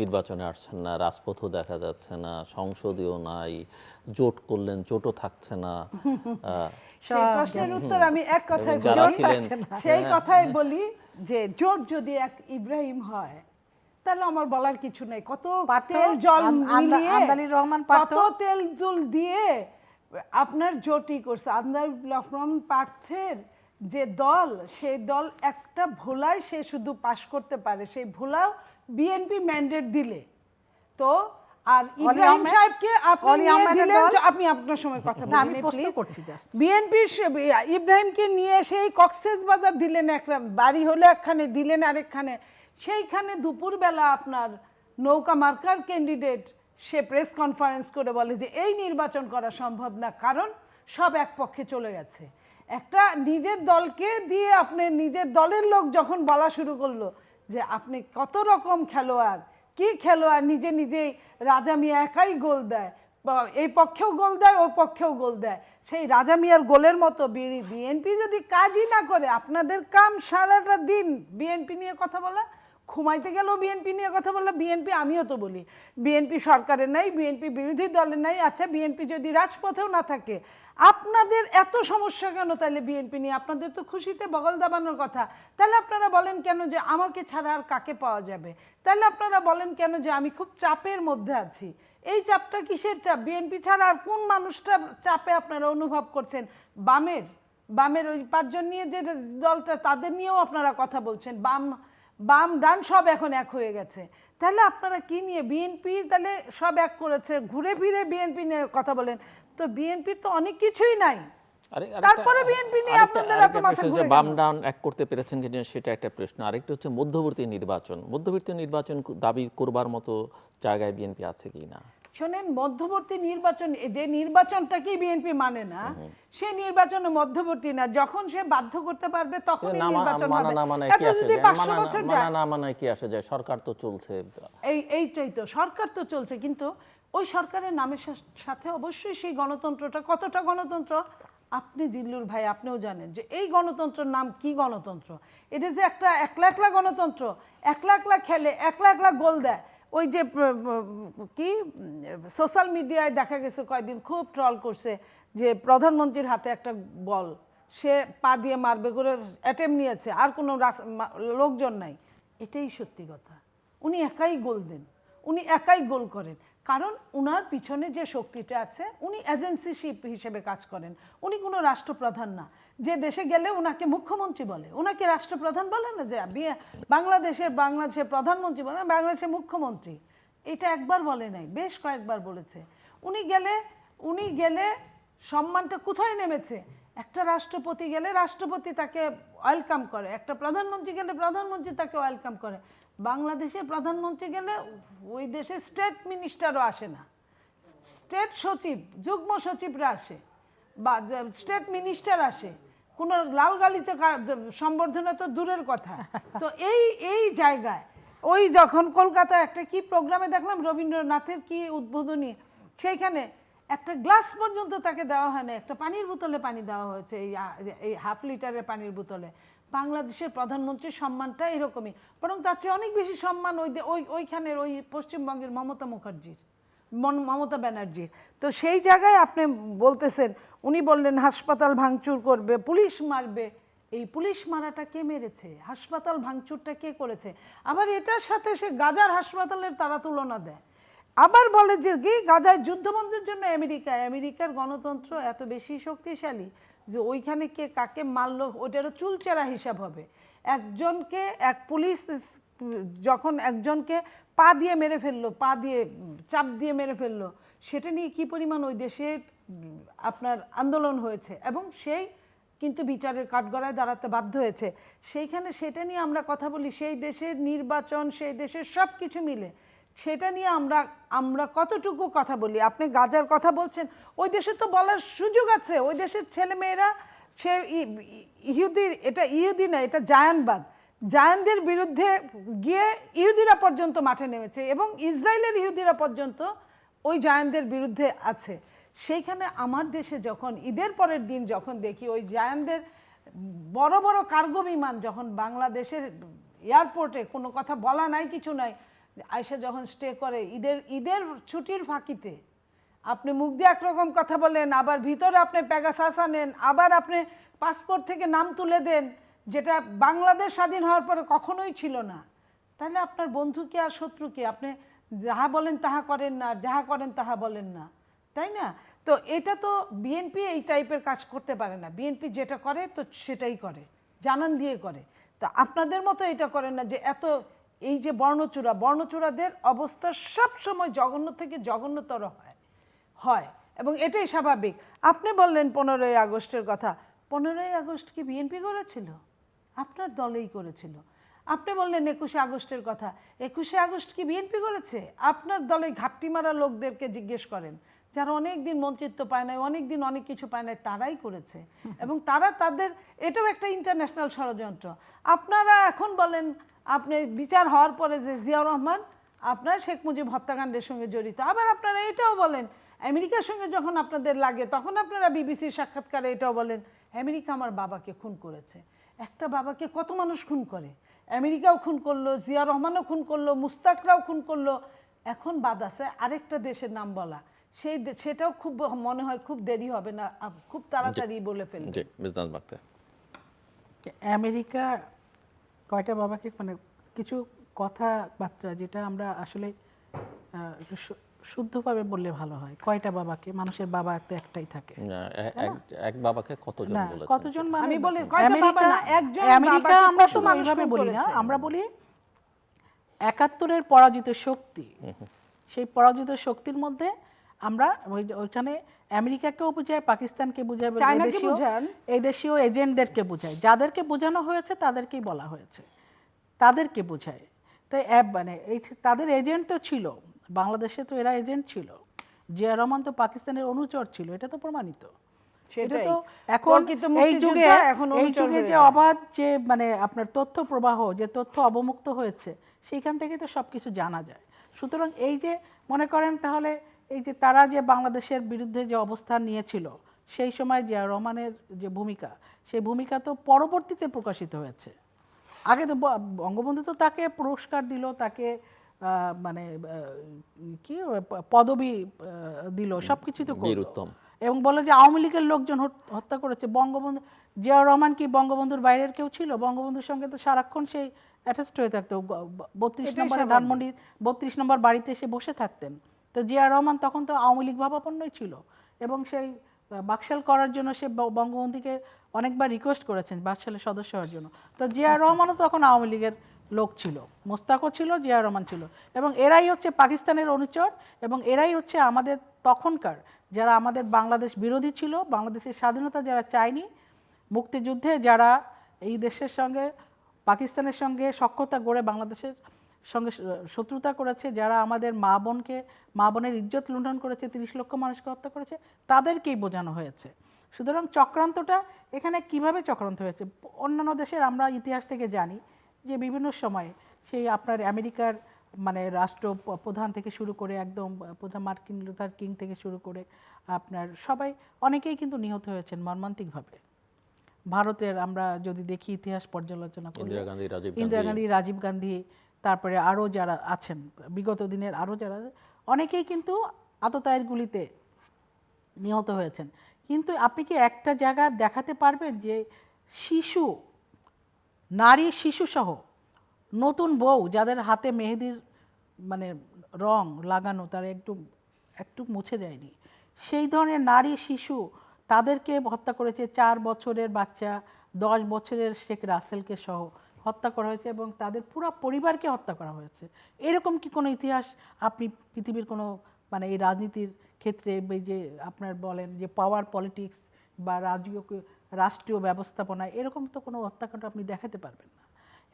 নির্বাচনে আসছেন না রাজপথও দেখা যাচ্ছে না সংসদীয় নাই জোট করলেন জোটও থাকছে না প্রশ্নের উত্তর আমি এক কথায়। ছিলেন সেই কথাই বলি যে জোট যদি এক ইব্রাহিম হয় তাহলে আমার বলার কিছু নেই। কত তেল জল মিলিয়ে আন্দালির রহমান কত তেল জল দিয়ে আপনার জোটই করছে। আন্দার রহমান পার্থের যে দল সেই দল একটা ভোলায় সে শুধু পাশ করতে পারে। সেই ভোলা বিএনপি ম্যান্ডেট দিলে তো আর ইব্রাহিম সাহেবকে আপনি নিয়ে দিলেন দল? আপনি আপনার সময় কথা না, আমি প্রশ্ন করছি just। বিএনপি ইব্রাহিমকে নিয়ে সেই কক্সেস বাজার দিলেন একটা বাড়ি হলো একখানে দিলেন আরেকখানে সেইখানে দুপুরবেলা আপনার নৌকা মার্কার ক্যান্ডিডেট সে প্রেস কনফারেন্স করে বলে যে এই নির্বাচন করা সম্ভব না কারণ সব এক পক্ষে চলে গেছে একটা নিজের দলকে দিয়ে আপনি নিজের দলের লোক যখন বলা শুরু করল যে আপনি কত রকম খেলোয়াড়? কি খেলোয়াড় নিজে নিজেই রাজা মিয়া একাই গোল দেয়? এই পক্ষেও গোল দেয় ওই পক্ষেও গোল দেয়। সেই রাজা মিয়ার গোলের মতো বিএনপি যদি কাজই না করে, আপনাদের কাম সারাটা দিন বিএনপি নিয়ে কথা বলা? ঘুমাইতে গেলেও বিএনপি নিয়ে কথা বললে বিএনপি আমিও তো বলি। বিএনপি সরকারের নাই, বিএনপি বিরোধী দলের নাই আচ্ছা বিএনপি যদি রাজপথেও না থাকে, আপনাদের এত সমস্যা কেন তাহলে বিএনপি নিয়ে? আপনাদের তো খুশিতে বগল দাবানোর কথা। তাহলে আপনারা বলেন কেন যে আমাকে ছাড়া আর কাকে পাওয়া যাবে? তাহলে আপনারা বলেন কেন যে আমি খুব চাপের মধ্যে আছি? এই চাপটা কিসের চাপ? বিএনপি ছাড়া আর কোন মানুষটা চাপে আপনারা অনুভব করছেন? বামের? বামের ওই পাঁচজন নিয়ে যে দলটা, তাদের নিয়েও আপনারা কথা বলছেন। বাম বাম ডান সব এখন এক হয়ে গেছে। তাহলে আপনারা কি নিয়ে বিএনপি তাহলে সব এক করেছে? ঘুরে ফিরে বিএনপি নিয়ে কথা বলেন। তো বিএনপির তো অনেক কিছুই নাই। তারপরে বিএনপি নিয়ে আপনাদের এত মাথা ঘুরে বাম ডাউন ডান এক করতে পেরেছেন কিনা সেটা একটা প্রশ্ন। আরেকটা হচ্ছে মধ্যবর্তী নির্বাচন। মধ্যবর্তী নির্বাচন দাবি করবার মতো জায়গায় বিএনপি আছে কি না? শোনেন মধ্যবর্তী নির্বাচন যে নির্বাচনটাকেই বিএনপি মানে না সে নির্বাচনে মধ্যবর্তী না। যখন সে বাধ্য করতে পারবে তখনই না মা- নির্বাচন হবে। এত যদি যায়? 500 না- বছর যায়। না মানায় কি আসে যায়? সরকার তো চলছে। এই এইটাই তো সরকার তো চলছে। কিন্তু ওই সরকারের নামের সাথে অবশ্যই সেই গণতন্ত্রটা কতটা গণতন্ত্র? আপনি জিল্লুর ভাই আপনিও জানেন যে এই গণতন্ত্রের নাম কি গণতন্ত্র? এটা যে একটা একলা একলা গণতন্ত্র। একলা একলা খেলে একলা একলা গোল দেয়। ওই যে কি, সোশ্যাল মিডিয়ায় দেখা গেছে কয়দিন খুব ট্রল করছে যে প্রধানমন্ত্রীর হাতে একটা বল, সে পা দিয়ে মারবে করে অ্যাটেম নিয়েছে, আর কোনো লোকজন নাই। এটাই সত্যি কথা। উনি একাই গোল দেন, উনি একাই গোল করেন। কারণ উনার পিছনে যে শক্তিটা আছে, উনি এজেন্সিশিপ হিসেবে কাজ করেন। উনি কোনো রাষ্ট্রপ্রধান না। যে দেশে গেলে ওনাকে মুখ্যমন্ত্রী বলে ওনাকে রাষ্ট্রপ্রধান বলে না যে বাংলাদেশের বাংলাদেশের প্রধানমন্ত্রী বলে না, বাংলাদেশের মুখ্যমন্ত্রী। এটা একবার বলে নাই বেশ কয়েকবার বলেছে। উনি গেলে উনি গেলে সম্মানটা কোথায় নেমেছে? একটা রাষ্ট্রপতি গেলে রাষ্ট্রপতি তাকে ওয়েলকাম করে একটা প্রধানমন্ত্রী গেলে প্রধানমন্ত্রী তাকে ওয়েলকাম করে। বাংলাদেশের প্রধানমন্ত্রী গেলে ওই দেশে স্টেট মিনিস্টারও আসে না। স্টেট সচিব যুগ্ম সচিবরা আসে বা স্টেট মিনিস্টার আসে। কোনো লাল গালিতে সম্বর্ধনা তো দূরের কথা। তো এই এই জায়গায় ওই যখন কলকাতায় একটা কি প্রোগ্রামে দেখলাম রবীন্দ্রনাথের কি উদ্বোধনী সেইখানে একটা গ্লাস পর্যন্ত তাকে দেওয়া হয় না একটা পানির বোতলে পানি দেওয়া হয়েছে এই এই হাফ লিটারের পানির বোতলে। বাংলাদেশের প্রধানমন্ত্রীর সম্মানটা এরকমই বরং তার চেয়ে অনেক বেশি সম্মান ওই ওই ওইখানের ওই পশ্চিমবঙ্গের মমতা মুখার্জির। মমতা ব্যানার্জি। তো সেই জায়গায় আপনি বলতেছেন, উনি বললেন, হাসপাতাল ভাঙচুর করবে, পুলিশ মারবে। এই পুলিশ মারাটা কে মেরেছে? হাসপাতাল ভাঙচুরটা কে করেছে? আবার এটার সাথে সে গাজার হাসপাতালের তারা তুলনা দেয়। আবার বলে যে, কি, গাজায় যুদ্ধবন্ধের জন্য আমেরিকা আমেরিকার গণতন্ত্র এত বেশি শক্তিশালী যে ওইখানে কে কাকে মারলো ওটারও চুলচেরা হিসাব হবে। একজনকে, এক পুলিশ যখন একজনকে পা দিয়ে মেরে ফেলল, পা দিয়ে, চাপ দিয়ে মেরে ফেলল। সেটা নিয়ে কি পরিমাণ ওই দেশে আপনার আন্দোলন হয়েছে? এবং সেই কিন্তু বিচারের কাঠগড়ায় দাঁড়াতে বাধ্য হয়েছে। সেইখানে সেটা নিয়ে আমরা কথা বলি, সেই দেশের নির্বাচন, সেই দেশের সব কিছু মিলে। সেটা নিয়ে আমরা আমরা কতটুকু কথা বলি? আপনি গাজার কথা বলছেন, ওই দেশে তো বলার সুযোগ আছে। ওই দেশের ছেলেমেয়েরা, সে ইহুদির, এটা ইহুদি না, এটা জায়ানবাদ। জায়ানদের বিরুদ্ধে গিয়ে ইহুদিরা পর্যন্ত মাঠে নেমেছে এবং ইসরায়েলের ইহুদিরা পর্যন্ত ওই জায়ানদের বিরুদ্ধে আছে। সেইখানে আমার দেশে যখন, ঈদের পরের দিন যখন দেখি ওই জায়ানদের বড় বড় কার্গো বিমান যখন বাংলাদেশের এয়ারপোর্টে কোনো কথা বলা নাই, কিছু নাই আয়সা যখন স্টে করে, ঈদের ঈদের ছুটির ফাঁকিতে আপনি মুখ দিয়ে একরকম কথা বলেন, আবার ভিতরে আপনি প্যাগাসাস আনেন, আবার আপনি পাসপোর্ট থেকে নাম তুলে দেন যেটা বাংলাদেশ স্বাধীন হওয়ার পরে কখনোই ছিল না। তাহলে আপনার বন্ধু কি আর শত্রু কি? আপনি যাহা বলেন তাহা করেন না, যাহা করেন তাহা বলেন না। তাই না? তো এটা তো বিএনপি এই টাইপের কাজ করতে পারে না। বিএনপি যেটা করে, তো সেটাই করে। জানান দিয়ে করে। তা আপনাদের মতো এটা করেন না যে এত এই যে বর্ণচূড়া, বর্ণচূড়াদের অবস্থা সব সময় জঘন্য থেকে জঘন্যতর হয় হয়। এবং এটাই স্বাভাবিক। আপনি বললেন পনেরোই আগস্টের কথা। পনেরোই আগস্ট কি বিএনপি করেছিল? আপনার দলেই করেছিল। আপনি বললেন একুশে আগস্টের কথা। একুশে আগস্ট কি বিএনপি করেছে? আপনার দলে ঘাপটি মারা লোকদেরকে জিজ্ঞেস করেন যারা অনেক দিন মঞ্চিত্ব পায় নাই অনেক দিন অনেক কিছু পায় নাই তারাই করেছে। এবং তারা তাদের এটাও একটা ইন্টারন্যাশনাল ষড়যন্ত্র। আপনারা এখন বলেন আপনি বিচার হওয়ার পরে যে জিয়াউর রহমান আপনার শেখ মুজিব হত্যাকাণ্ডের সঙ্গে জড়িত। আবার আপনারা এটাও বলেন আমেরিকার সঙ্গে যখন আপনাদের লাগে তখন আপনারা বিবিসির সাক্ষাৎকারে এটাও বলেন আমেরিকা আমার বাবাকে খুন করেছে। একটা বাবাকে কত মানুষ খুন করে? আমেরিকাও খুন করল জিয়া রহমানও খুন করল মুস্তাকরাও খুন করল। এখন বাদ আছে আরেকটা দেশের নাম বলা। সেই সেটাও খুব মনে হয় খুব দেরি হবে না খুব তাড়াতাড়ি বলে ফেলবে। আমেরিকা কয়টা বাবাকে মানে কিছু কথাবার্তা যেটা আমরা আসলে শুদ্ধভাবে বললে ভালো হয়। কয়টা বাবাকে? মানুষের বাবা তো একটাই থাকে। এক- এক বাবাকে কতজন বলেছেন? কতজন আমি বলি, কয়টা বাবা না, একজন আমেরিকা আমরা শুধু মানুষ এইভাবে বলি না আমরা বলি একাত্তরের পরাজিত শক্তি। সেই পরাজিত শক্তির মধ্যে আমরা ওই- ওইখানে আমেরিকাকেও বুঝায় পাকিস্তানকে বুঝায় এই দেশীয় এজেন্টদেরকে বোঝায়। যাদেরকে বোঝানো হয়েছে তাদেরকেই বলা হয়েছে। তাদেরকে বোঝায়। তাই অ্যাপ মানে এই তাদের এজেন্ট তো ছিল। বাংলাদেশে তো এরা এজেন্ট ছিল। জিয়া রহমান তো পাকিস্তানের অনুচর ছিল এটা তো প্রমাণিত। সেটাই। তো এখন এই যুগে এখন এই যুগে যে অবাধ যে মানে আপনার তথ্য প্রবাহ যে তথ্য অবমুক্ত হয়েছে সেইখান থেকে তো সব কিছু জানা যায়। সুতরাং এই যে মনে করেন তাহলে এই যে তারা যে বাংলাদেশের বিরুদ্ধে যে অবস্থান নিয়েছিল সেই সময় জিয়া রহমানের যে ভূমিকা সেই ভূমিকা তো পরবর্তীতে প্রকাশিত হয়েছে। আগে তো বঙ্গবন্ধু তো তাকে পুরস্কার দিল তাকে মানে কি পদবি দিল সব কিছু তো করল। উত্তম। এবং বলে যে আওয়ামী লীগের লোকজন হত্যা করেছে বঙ্গবন্ধু জিয়াউর রহমান কি বঙ্গবন্ধুর বাইরের কেউ ছিল বঙ্গবন্ধুর সঙ্গে তো সারাক্ষণ সেই অ্যাটাচড হয়ে থাকতো বত্রিশ নম্বরে। ধানমন্ডি বত্রিশ নম্বর বাড়িতে এসে বসে থাকতেন তো জিয়াউর রহমান তখন তো আওয়ামী লীগ ভাবাপন্নই ছিল এবং সেই বাকশাল করার জন্য সে বঙ্গবন্ধুকে অনেকবার রিকোয়েস্ট করেছেন বাকশালের সদস্য হওয়ার জন্য তো জিয়াউর রহমানও তখন আওয়ামী লীগের লোক ছিল, মোস্তাকও ছিল, জিয়া রহমান ছিল। এবং এরাই হচ্ছে পাকিস্তানের অনুচর এবং এরাই হচ্ছে আমাদের তখনকার যারা আমাদের বাংলাদেশ বিরোধী ছিল, বাংলাদেশের স্বাধীনতা যারা চায়নি, মুক্তিযুদ্ধে যারা এই দেশের সঙ্গে, পাকিস্তানের সঙ্গে সখ্যতা গড়ে বাংলাদেশের সঙ্গে শত্রুতা করেছে, যারা আমাদের মা বোনকে, মা বোনের ইজ্জত লুণ্ঠন করেছে, তিরিশ লক্ষ মানুষকে হত্যা করেছে, তাদেরকেই বোঝানো হয়েছে। সুতরাং চক্রান্তটা এখানে কীভাবে চক্রান্ত হয়েছে, অন্যান্য দেশের আমরা ইতিহাস থেকে জানি যে বিভিন্ন সময়ে সেই আপনার আমেরিকার মানে রাষ্ট্র প্রধান থেকে শুরু করে একদম প্রধান মার্কিন লুথার কিং থেকে শুরু করে আপনার সবাই অনেকেই কিন্তু নিহত হয়েছেন মর্মান্তিকভাবে। ভারতের আমরা যদি দেখি ইতিহাস পর্যালোচনা করি ইন্দিরা গান্ধী রাজীব ইন্দিরা গান্ধী রাজীব গান্ধী তারপরে আরও যারা আছেন বিগত দিনের আরও যারা অনেকেই কিন্তু আততায়ের গুলিতে নিহত হয়েছেন। কিন্তু আপনি কি একটা জায়গা দেখাতে পারবেন যে শিশু নারী শিশুসহ নতুন বউ যাদের হাতে মেহেদির মানে রং লাগানো তারা একটু একটু মুছে যায়নি। সেই ধরনের নারী শিশু তাদেরকে হত্যা করেছে চার বছরের বাচ্চা, দশ বছরের শেখ রাসেলকে সহ হত্যা করা হয়েছে এবং তাদের পুরো পরিবারকে হত্যা করা হয়েছে। এরকম কি কোনো ইতিহাস? আপনি পৃথিবীর কোনো মানে এই রাজনীতির ক্ষেত্রে যে আপনার বলেন যে পাওয়ার পলিটিক্স বা রাজকীয় রাষ্ট্রীয় ব্যবস্থাপনা, এরকম তো কোনো হত্যাকাণ্ড আপনি দেখাতে পারবেন না।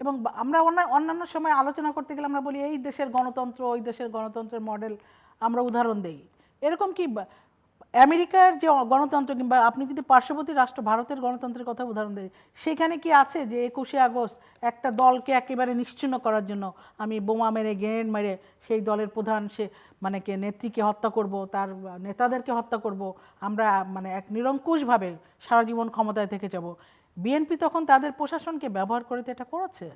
এবং আমরা অন্য- অন্যান্য সময় আলোচনা করতে গেলে আমরা বলি, এই দেশের গণতন্ত্র, ওই দেশের গণতন্ত্রের মডেল আমরা উদাহরণ দেই। এরকম কি আমেরিকার যে গণতন্ত্র কিংবা আপনি যদি পার্শ্ববর্তী রাষ্ট্র ভারতের গণতন্ত্রের কথা উদাহরণ দেয় সেখানে কি আছে যে একুশে আগস্ট একটা দলকে একেবারে নিশ্চিন্ন করার জন্য আমি বোমা মেরে, গ্রেনেড মেরে সেই দলের প্রধান সে মানে কে, নেত্রীকে হত্যা করব, তার নেতাদেরকে হত্যা করব, আমরা মানে এক নিরঙ্কুশভাবে সারা জীবন ক্ষমতায় থেকে যাব। বিএনপি তখন তাদের প্রশাসনকে ব্যবহার করে তো এটা করেছে।